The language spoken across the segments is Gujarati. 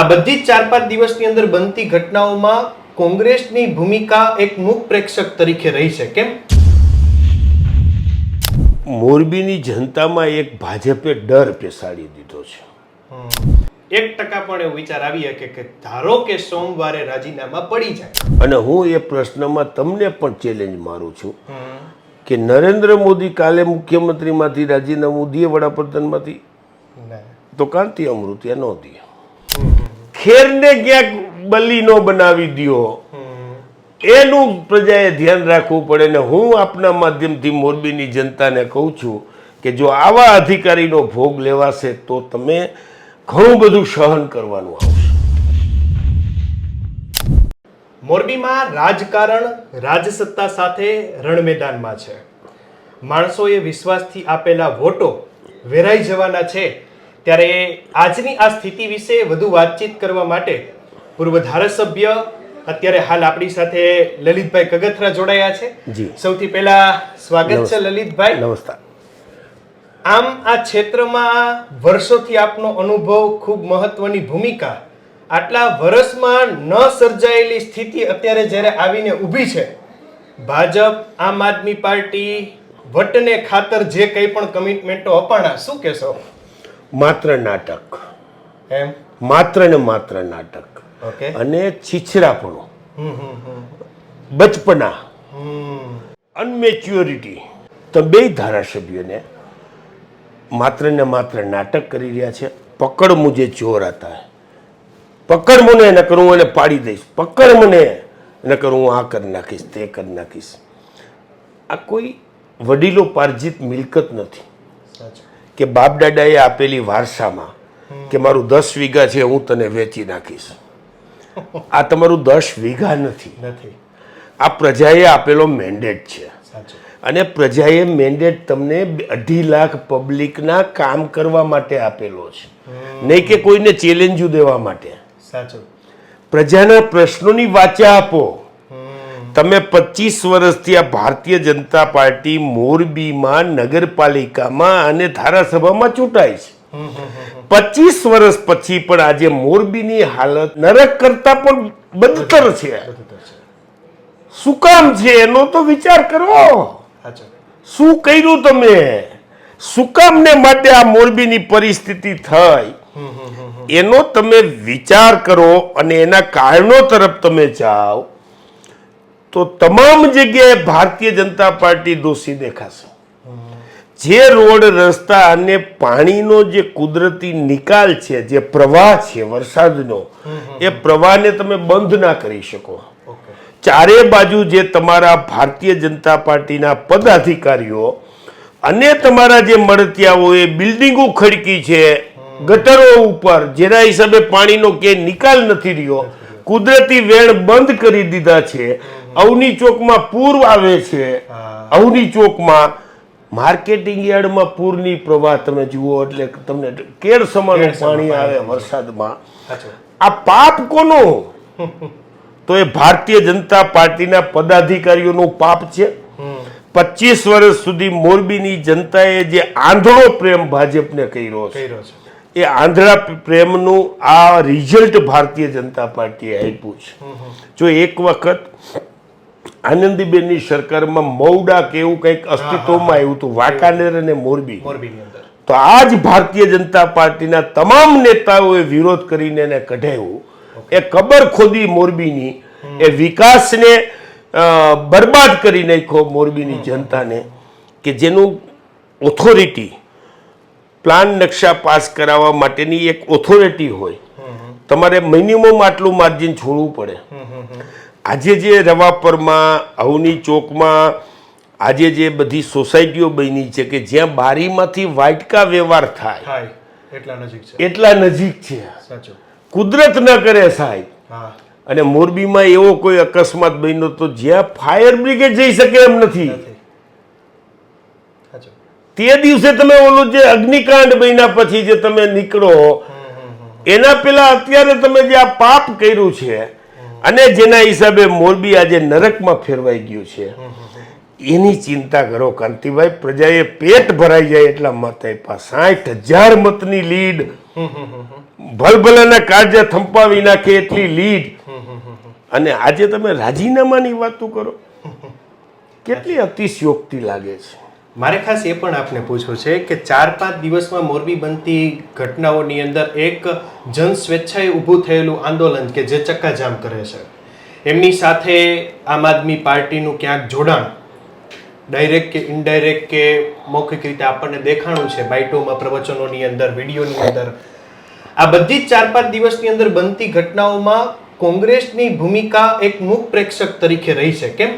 આ બધી જ ચાર પાંચ દિવસની અંદર બનતી ઘટનાઓમાં કોંગ્રેસની ભૂમિકા એક મુખ પ્રેક્ષક તરીકે રહી છે. કેમ? મોરબીની જનતામાં એક ભાજપે ડર પેસાડી દીધો છે. એક ટકા પણ એવો વિચાર આવી શકે કે ધારો કે સોમવારે રાજીનામા પડી જાય. અને હું એ પ્રશ્નમાં તમને પણ ચેલેન્જ મારું છું કે નરેન્દ્ર મોદી કાલે મુખ્યમંત્રીમાંથી રાજીનામું દે વડાપ્રધાનમાંથી? તો કાંતિ અમૃતિયા ન દે. ખેરને ક્યાંક બલી નો બનાવી દો એનું પ્રજાએ ધ્યાન રાખવું પડે ને હું આપના માધ્યમથી મોરબીની જનતાને કહું છું કે જો આવા અધિકારીનો ભોગ લેવાશે તો તમે ઘણું બધું સહન કરવાનું આવશે. મોરબીમાં રાજકારણ રાજસત્તા સાથે રણમેદાનમાં છે. માણસોએ વિશ્વાસથી આપેલા વોટો વેરાઈ જવાના છે. ત્યારે આજની આ સ્થિતિ વિશે વધુ વાતચીત કરવા માટે પૂર્વ ધારાસભ્ય અત્યારે હાલ આપણી સાથે લલિતભાઈ કગથરા જોડાયા છે. જી. સૌથી પહેલા સ્વાગત છે લલિતભાઈ. નમસ્કાર આમ આ ક્ષેત્રમાં વર્ષોથી આપનો અનુભવ ખૂબ મહત્વની ભૂમિકા. આટલા વર્ષમાં ન સર્જાયેલી સ્થિતિ અત્યારે જ્યારે આવીને ઊભી છે ભાજપ આમ આદમી પાર્ટી વટને ખાતર જે કંઈ પણ કમિટમેન્ટો અપાણા શું કહેશો? માત્ર નાટક. એમ? માત્ર ને માત્ર નાટક. ઓકે. અને છીછરાપણું. બચપના. અનમેચ્યોરિટી તો બે ધારાસભ્યોને માત્ર ને માત્ર નાટક કરી રહ્યા છે. પકડ મુજે ચોર હતા. પકડ મને એને કરું એને પાડી દઈશ. પકડ મને એને કરું હું આ કરી નાખીશ તે કરી નાખીશ. આ કોઈ વડીલો પાર્જિત મિલકત નથી. કે બાપ દાદાએ આપેલી વારસામાં કે મારું દસ વીઘા છે હું તને વેચી નાખીશ. આ તમારું દસ વીઘા નથી. નથી. આ પ્રજાએ આપેલો મેન્ડેટ છે. અને પ્રજાએ મેન્ડેટ તમને અઢી લાખ પબ્લિકના કામ કરવા માટે આપેલો છે. નહીં કે કોઈને ચેલેન્જો દેવા માટે. સાચું. પ્રજાના પ્રશ્નોની વાચા આપો. તમે પચીસ વર્ષથી આ ભારતીય જનતા પાર્ટી મોરબીમાં નગરપાલિકામાં અને ધારાસભામાં ચૂંટાય છે. પચીસ વર્ષ પછી પણ આજે મોરબીની હાલત નરક કરતા પણ બદતર છે. શું કામ છે એનો તો વિચાર કરો. શું કર્યું તમે? શું કામને માટે આ મોરબીની પરિસ્થિતિ થઈ? એનો તમે વિચાર કરો અને એના કારણો તરફ તમે જાઓ. તો તમામ જગ્યાએ ભારતીય જનતા પાર્ટી દોષી દેખાશે. જે રોડ રસ્તા અને પાણીનો જે કુદરતી નિકાલ છે જે પ્રવાહ છે વરસાદનો એ પ્રવાહને તમે બંધ ના કરી શકો. ચારે બાજુ જે તમારા ભારતીય જનતા પાર્ટીના પદાધિકારીઓ અને તમારા જે મળતિયાઓએ બિલ્ડિંગો ખડકી છે ગટરો ઉપર જેના હિસાબે પાણીનો કે નિકાલ નથી રહ્યો કુદરતી વેણ બંધ કરી દીધા છે અવની ચોકમાં પૂર આવે છે. અવની ચોકમાં માર્કેટિંગ યાર્ડમાં પૂરની પ્રવાહ તમે જુઓ એટલે તમને કેળ સમાનું પાણી આવે વરસાદમાં. આ પાપ કોનો? તો એ ભારતીય જનતા પાર્ટીના પદાધિકારીઓનો પાપ છે. પચીસ વર્ષ સુધી મોરબીની જનતાએ જે આંધળો પ્રેમ ભાજપને કર્યો છે એ આંધળા પ્રેમનું આ રિઝલ્ટ ભારતીય જનતા પાર્ટીએ આપ્યું છે. જો એક વખત આનંદીબેનની સરકારમાં મૌડા કે એવું કંઈક અસ્તિત્વમાં આવ્યું હતું વાંકાનેર અને મોરબી. તો આ જ ભારતીય જનતા પાર્ટીના તમામ નેતાઓએ વિરોધ કરીને એને કઢાવ્યું એ કબર ખોદી મોરબીની એ વિકાસને બરબાદ કરી નાખ્યો મોરબીની જનતાને કે જેનું ઓથોરિટી પ્લાન નકશા પાસ કરાવવા માટેની એક ઓથોરિટી હોય. તમારે મિનિમમ આટલું માર્જિન છોડવું પડે. આજે જે રવાપરમાં અવની ચોકમાં આજે જે બધી સોસાયટીઓ બની છે કે જ્યાં બારીમાંથી વાટકા વ્યવહાર થાય. એટલા નજીક છે. એટલા નજીક છે. સાચું. કુદરત ન કરે સાહેબ. અને મોરબીમાં એવો કોઈ અકસ્માત બન્યો તો જ્યાં ફાયર બ્રિગેડ જઈ શકે એમ નથી. નથી. તે દિવસે તમે ઓલું જે અગ્નિકાંડ બન્યા પછી જે તમે નીકળો એના પેલા અત્યારે તમે જે આ પાપ કર્યું છે અને જેના હિસાબે મોરબી આજે નરકમાં ફેરવાઈ ગયું છે. એની ચિંતા કરો કાંતિભાઈ પ્રજાએ પેટ ભરાઈ જાય એટલા મત આપ્યા. સાઠ હજાર મતની લીડ. ભલભલાના કાર્ય થંપાવી નાખે એટલી લીડ. અને આજે તમે રાજીનામાની વાતો કરો. કેટલી અતિશયોક્તિ લાગે છે. મારે ખાસ એ પણ આપને પૂછવું છે કે ચાર પાંચ દિવસમાં મોરબી બનતી ઘટનાઓની અંદર એક જન સ્વેચ્છાએ ઊભું થયેલું આંદોલન કે જે ચક્કાજામ કરે છે. એમની સાથે આમ આદમી પાર્ટીનું ક્યાંક જોડાણ ડાયરેક્ટ કે ઇનડાયરેક્ટ કે મૌખિક રીતે આપણને દેખાણું છે બાઇટોમાં, પ્રવચનોની અંદર, વિડીયોની અંદર. આ બધી જ ચાર પાંચ દિવસની અંદર બનતી ઘટનાઓમાં કોંગ્રેસની ભૂમિકા એક મુખ પ્રેક્ષક તરીકે રહી છે. કેમ?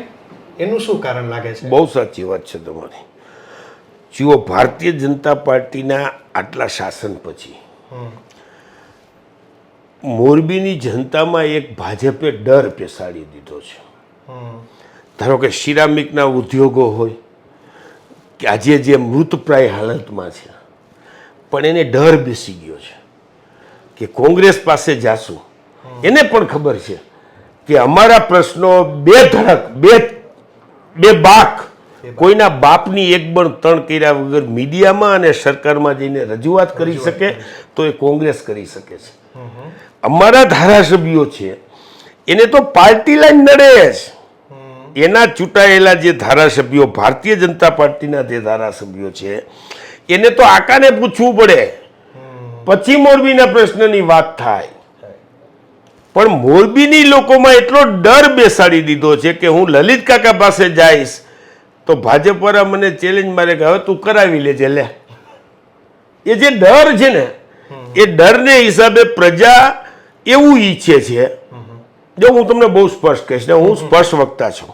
એનું શું કારણ લાગે છે? બહુ સાચી વાત છે તમારી. જુઓ, ભારતીય જનતા પાર્ટીના આટલા શાસન પછી મોરબીની જનતામાં એક ભાજપે ડર પેસાડી દીધો છે. ધારો કે સિરામિકના ઉદ્યોગો હોય, કે આજે જે મૃતપ્રાય હાલતમાં છે, પણ એને ડર બેસી ગયો છે કે કોંગ્રેસ પાસે જાશું. એને પણ ખબર છે કે અમારા પ્રશ્નો બે ધડક, બે બે બાક કોઈના બાપની એક પણ ત્રણ કર્યા વગર મીડિયામાં અને સરકારમાં જઈને રજૂઆત કરી શકે તો એ કોંગ્રેસ કરી શકે છે. અમારા ધારાસભ્યો છે એને તો પાર્ટી લાઈન નડે જ. એના ચૂંટાયેલા જે ધારાસભ્યો ભારતીય જનતા પાર્ટીના જે ધારાસભ્યો છે એને તો આકાને પૂછવું પડે. પછી મોરબીના પ્રશ્નની વાત થાય. પણ મોરબીની લોકોમાં એટલો ડર બેસાડી દીધો છે કે હું લલિત કાકા પાસે જઈશ તો ભાજપવાળા મને ચેલેન્જ મારે કે હવે તું કરાવી લેજે લે. એ જે ડર છે ને એ ડરને હિસાબે પ્રજા એવું ઈચ્છે છે. જો હું તમને બહુ સ્પષ્ટ કહીશ ને હું સ્પષ્ટ વક્તા છું.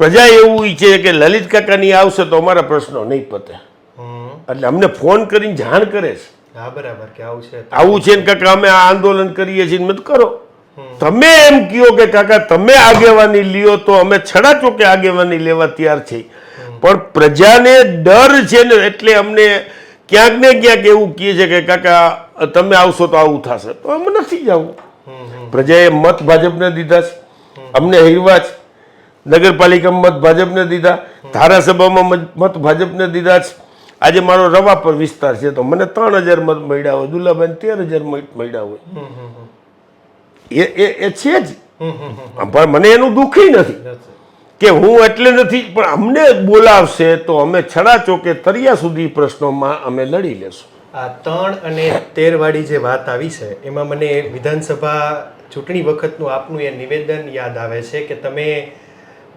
પ્રજા એવું ઈચ્છે કે લલિત કાકાની આવશે તો અમારા પ્રશ્નો નહીં પતે. એટલે અમને ફોન કરીને જાણ કરે છે. બરાબર કે આવું છે આવું છે ને કાકા અમે આ આંદોલન કરીએ છીએ ને મેં કીધું કરો. તમે એમ કહો કે કાકા, તમે આગેવાની લ્યો તો અમે છડા ચોકે આગેવાની લેવા તૈયાર છીએ પણ પ્રજાને ડર છે ને એટલે અમને ક્યાંક ને ક્યાંક એવું કહે છે કે કાકા, તમે આવશો તો આવું થશે. તો અમે નથી જવું. પ્રજાએ મત ભાજપને દીધા છે. અમને હૈવા છે. નગરપાલિકામાં મત ભાજપને દીધા. ધારાસભામાં મત- ભાજપને દીધા છે. આજે મારો રવા પર વિસ્તાર છે, તો મને ત્રણ હજાર મત મળ્યા હોય. દુલાભાઈ તેર હજાર મત મળ્યા હોય. એ એ એ છે જ. પણ મને એનું દુઃખી નથી. કે હું એટલે નથી પણ અમને બોલાવશે તો અમે છડા ચોકે તરિયા સુધી પ્રશ્નોમાં અમે લડી લેશું. આ ત્રણ અને તેર વાળી જે વાત આવી છે એમાં મને વિધાનસભા ચૂંટણી વખતનું આપનું એ નિવેદન યાદ આવે છે કે તમે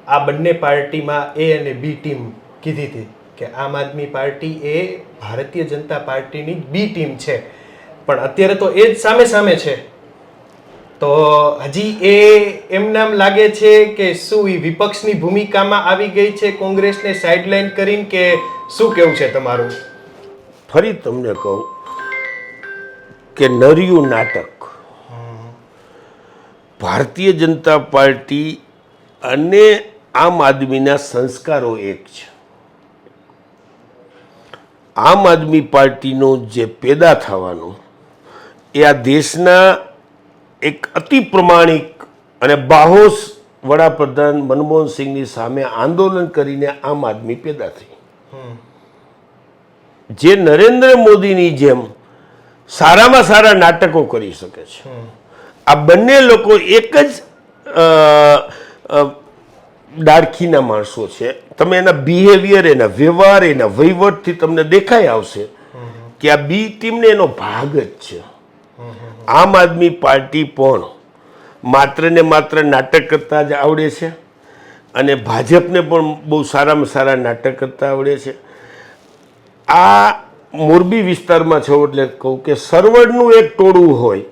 આ બંને પાર્ટીમાં એ અને બી ટીમ કીધી હતી કે આમ આદમી પાર્ટી એ ભારતીય જનતા પાર્ટીની બી ટીમ છે. પણ અત્યારે તો એ જ સામે સામે છે. તો હજી એ એમનામ લાગે છે કે શું એ વિપક્ષની ભૂમિકામાં આવી ગઈ છે? કોંગ્રેસને સાઇડલાઇન કરીને કે શું કેવું છે તમારું? ફરી તમને કહું કે નર્યું નાટક. ભારતીય જનતા પાર્ટી અને આમ આદમીના સંસ્કારો એક છે. આમ આદમી પાર્ટીનો જે પેદા થવાનો, એ આ દેશના એક અતિ પ્રમાણિક અને બાહોશ વડાપ્રધાન મનમોહન સિંહની સામે આંદોલન કરીને આમ આદમી પેદા થઈ. જે નરેન્દ્ર મોદીની જેમ સારામાં સારા નાટકો કરી શકે છે. આ બંને લોકો એક જ ડાળખીના માણસો છે. તમે એના બિહેવિયર એના વ્યવહાર, એના વહીવટથી તમને દેખાઈ આવશે કે આ બી ટીમને એનો ભાગ જ છે. આમ આદમી પાર્ટી પણ માત્ર ને માત્ર નાટક કરતા જ આવડે છે અને ભાજપને પણ બહુ સારામાં સારા નાટક કરતા આવડે છે. આ મોરબી વિસ્તારમાં છો એટલે કહું કે સરવડનું એક ટોળું હોય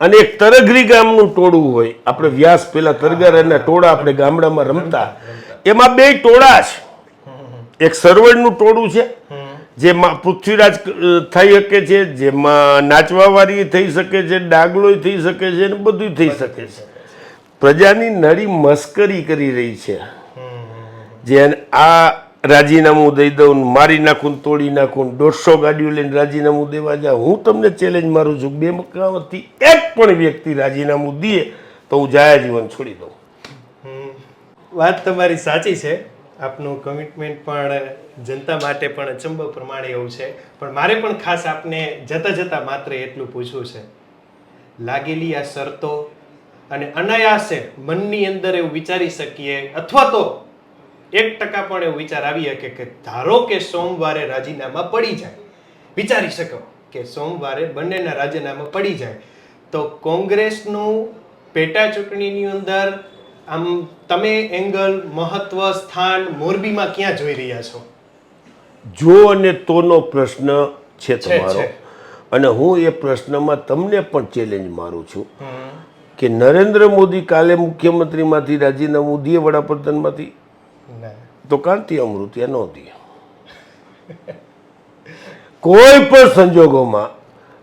અને એક તરગરી ગામનું ટોળું હોય. આપણે વ્યાસ પેલા તરગારાના ટોળા આપણે ગામડામાં રમતા. એમાં બે ટોળા છે એક સરવડનું ટોળું છે જેમાં પૃથ્વીરાજ થઈ શકે છે જેમાં નાચવાવાળી થઈ શકે છે ડાગલોય થઈ શકે છે ને બધું થઈ શકે છે. પ્રજાની નળી મસ્કરી કરી રહી છે. જે આ રાજીનામું દઈ દઉં મારી નાખું તોડી નાખું દોઢસો ગાડીઓ લઈને રાજીનામું દેવા જાઉં હું તમને ચેલેન્જ મારું છું બે મકામાંથી એક પણ વ્યક્તિ રાજીનામું દે તો હું જાયા જીવન છોડી દઉં. વાત તમારી સાચી છે. આપનું કમિટમેન્ટ પણ જનતા માટે પણ અચંબો પ્રમાણે એવું છે. પણ મારે પણ ખાસ આપને જતા જતા માત્ર એટલું પૂછવું છે. લાગેલી આ શરતો અને અનાયાસે મનની અંદર એવું વિચારી શકીએ અથવા તો એક ટકા પણ એવું વિચાર આવી શકે કે ધારો કે સોમવારે રાજીનામા પડી જાય. વિચારી શકો કે સોમવારે બંનેના રાજીનામા પડી જાય. તો કોંગ્રેસનું પેટા ચૂંટણીની અંદર આમ તમે એંગલ, મહત્વ, સ્થાન મોરબીમાં ક્યાં જોઈ રહ્યા છો? જો અને તોનો પ્રશ્ન છે તમારો. અને હું એ પ્રશ્નમાં તમને પણ ચેલેન્જ મારું છું કે નરેન્દ્ર મોદી કાલે મુખ્યમંત્રીમાંથી રાજીનામું દે વડાપ્રધાનમાંથી? તો કાંતિ અમૃત્યા ન દે. કોઈ પણ સંજોગોમાં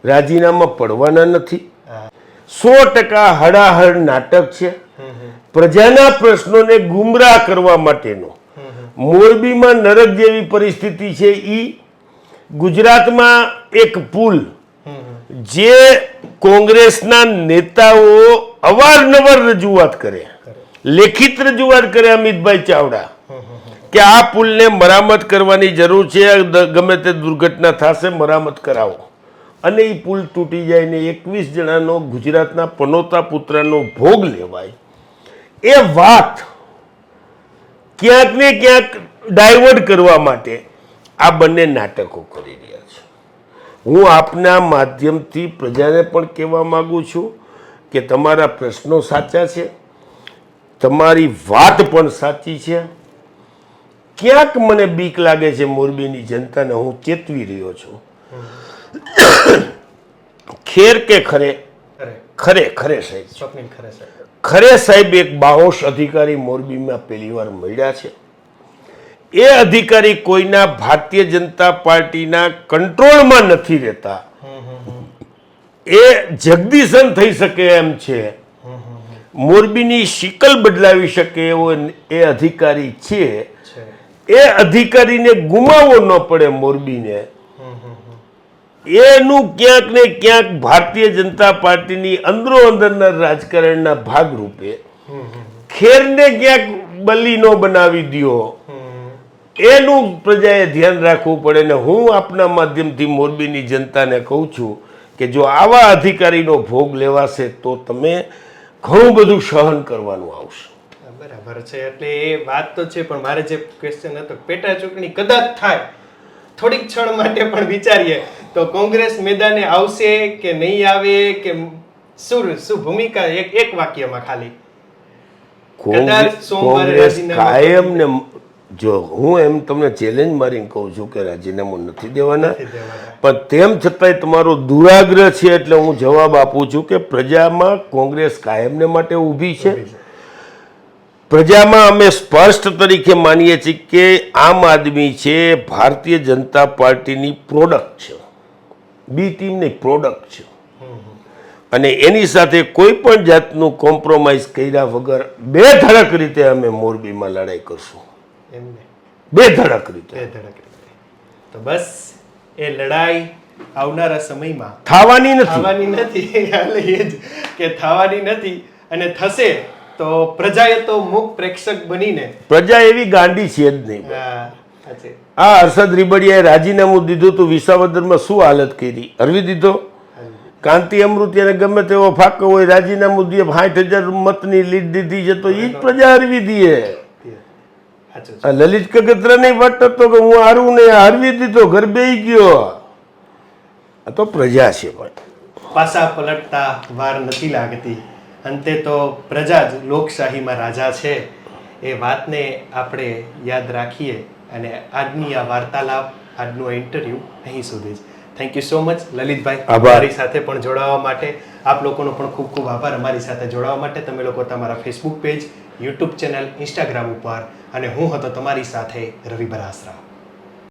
રાજીનામા પડવાના નથી. સો ટકા હડાહડ નાટક છે. પ્રજાના પ્રશ્નોને ગુમરાહ કરવા માટેનો મોરબીમાં નરક જેવી પરિસ્થિતિ છે એ ગુજરાતમાં એક પુલ જે કોંગ્રેસના નેતાઓ અવારનવાર રજૂઆત કરે. લેખિત રજૂઆત કરે અમિતભાઈ ચાવડા કે આ પુલને મરામત કરવાની જરૂર છે, ગમે તે દુર્ઘટના થશે મરામત કરાવો. અને એ પુલ તૂટી જાય ને એકવીસ જણાનો ગુજરાતના પનોતા પુત્રનો ભોગ લેવાય. એ વાત ક્યાંક ને ક્યાંક ડાયવર્ટ કરવા માટે આ બંને નાટકો કરી રહ્યા છે. હું આપના માધ્યમથી પ્રજાને પણ કહેવા માગું છું કે તમારા પ્રશ્નો સાચા છે, તમારી વાત પણ સાચી છે. ક્યાંક મને બીક લાગે છે મોરબીની જનતાને, હું ચેતવી રહ્યો છું. ખેર કે ખરે ખરે ખરે સાહેબ. સ્વપ્નિલ ખરે સાહેબ. ખરે સાહેબ એક બાહોશ અધિકારી મોરબીમાં પહેલી વાર મળ્યા છે. એ અધિકારી કોઈના ભારતીય જનતા પાર્ટીના કંટ્રોલમાં નથી રહેતા. એ જગદીશન થઈ શકે એમ છે. મોરબીની શિકલ બદલાવી શકે એવો એ અધિકારી છે. છે. એ અધિકારીને ગુમાવવો ન પડે મોરબીને. એનું ક્યાંક ને ક્યાંક ભારતીય જનતા પાર્ટીની અંદરો અંદરના રાજકારણના ભાગરૂપે ખેરને ક્યાંક બલી નો બનાવી દ્યો. એનું પ્રજાએ ધ્યાન રાખવું પડે ને હું આપના માધ્યમથી મોરબીની જનતાને કહું છું કે જો આવા અધિકારીનો ભોગ લેવાશે તો તમે ઘણું બધું સહન કરવાનું આવશે. બરાબર છે, એટલે એ વાત તો છે, પણ મારે જે ક્વેશ્ચન હતો પેટા ચૂંટણી કદાચ થાય, થોડીક ક્ષણ માટે પણ વિચારીએ. તો કોંગ્રેસ મેદાને આવશે કે નહીં આવે કે શું શું ભૂમિકા એક એક વાક્યમાં ખાલી? કોંગ્રેસ કાયમ ને જો હું એમ તમને ચેલેન્જ મારીને કહું છું કે રાજીનામું નથી દેવાના નથી દેવાના. પણ તેમ છતાંય તમારો દુરાગ્રહ છે એટલે હું જવાબ આપું છું કે પ્રજામાં કોંગ્રેસ કાયમને માટે ઊભી છે. પ્રજામાં અમે સ્પષ્ટ તરીકે માનીએ છીએ કે આમ આદમી છે ભારતીય જનતા પાર્ટીની પ્રોડક્ટ છે. બી ટીમની પ્રોડક્ટ છે. અને એની સાથે કોઈ પણ જાતનું કોમ્પ્રોમાઇઝ કર્યા વગર બે ધડક રીતે અમે મોરબીમાં લડાઈ કરશું. બે ધડક રીતે. બે ધડક રીતે. તો બસ એ લડાઈ આવનારા સમયમાં થવાની નથી. થવાની નથી. એટલે એ જ કે થવાની નથી. અને થશે તો પ્રજાએ તો મુખ પ્રેક્ષક બનીને. પ્રજા એવી ગાંડી છે જ નહીં. આ હર્ષદ રીબડિયાએ રાજીનામું દીધું તો વિસાવદરમાં શું હાલત કરી? હરવી દીધો? કાંતિ અમૃતિયાને ગમે તેવો ફાકો હોય રાજીનામું દે સાઠ હજાર મતની લીડ દીધી છે તો એ જ પ્રજા હરવી દે સાચું છે. આ લલિત કગત્ર નહીં વાત હતો કે હું હારું ને હરવી દીધો ઘર બે ગયો. આ તો પ્રજા છે ભાઈ પાસા પલટતા વાર નથી લાગતી. અંતે તો પ્રજા જ લોકશાહીમાં રાજા છે. એ વાતને આપણે યાદ રાખીએ. અને આજની આ વાર્તાલાપ આજનું આ ઇન્ટરવ્યૂ અહીં સુધી જ. થેન્ક યુ સો મચ લલિતભાઈ. અમારી સાથે પણ જોડાવા માટે આપ લોકોનો પણ ખૂબ ખૂબ આભાર. અમારી સાથે જોડાવા માટે તમે લોકો તમારા Facebook page YouTube channel Instagram ઉપર. અને હું હતો તમારી સાથે રવિ બરાસરા